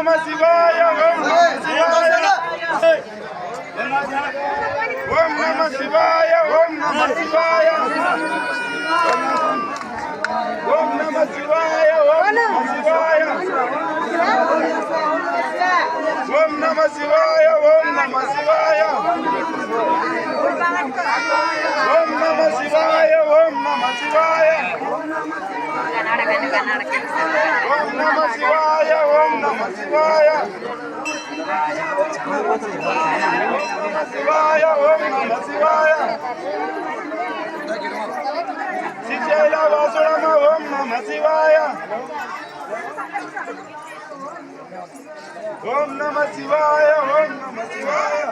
Mama Sivaya, Mama Sivaya, Mama Sivaya, Mama Sivaya, Mama Sivaya, Mama Sivaya, Mama Sivaya, Mama Sivaya, Mama Sivaya, శివాయ ఓం నమ శివాయ శ్రీశైల వాసుడమ ఓం నమ శివాయ. ఓం నమ శివాయ ఓం నమ శివాయ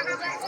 ఓం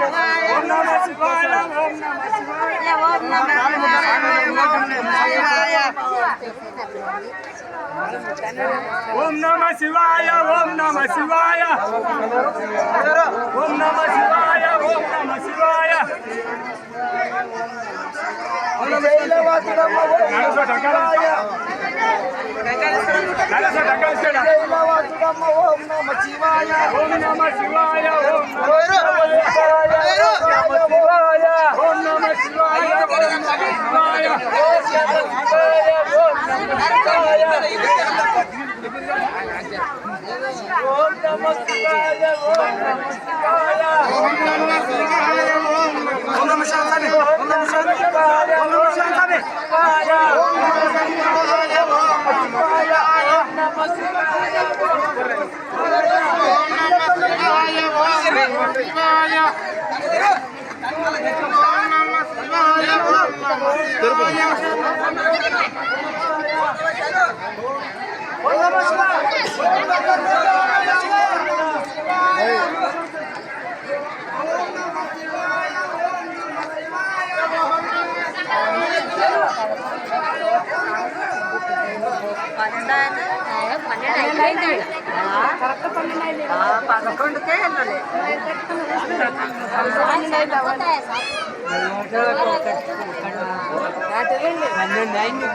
ఓం నమ శివాయ ఓం నమ శివాయ ఓం నమ శివాయ ఓం నమ శివాయ ఓం నమ శివాయ ఓం నమ శివాయ ఓం నమ శివాయ ఓం నమ శివాయ ఓం నమ శివాయ నలసో టంకాయ నలసో టంకాయ ఓం నమ శివాయ ఓం నమ శివాయ ఓం నమ శివాయ ఓం నమ శివాయ ఓం నమ శివాయ ఓం నమ శివాయ ఓం నమ శివాయ ఓం నమ శివాయ ఓం నమ శాంతనే ఓం నమ శాంతనే ఓం నమ శాంతనే ఓం నమ శివాయ పదకొండుకే వెళ్ళాలి పన్నెండు అయింది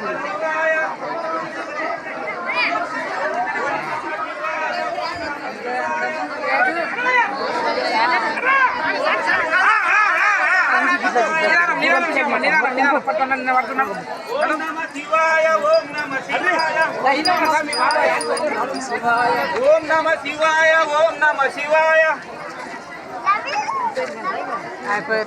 ఓం నమ శివాయ ఓం నమ శివాయ ఓం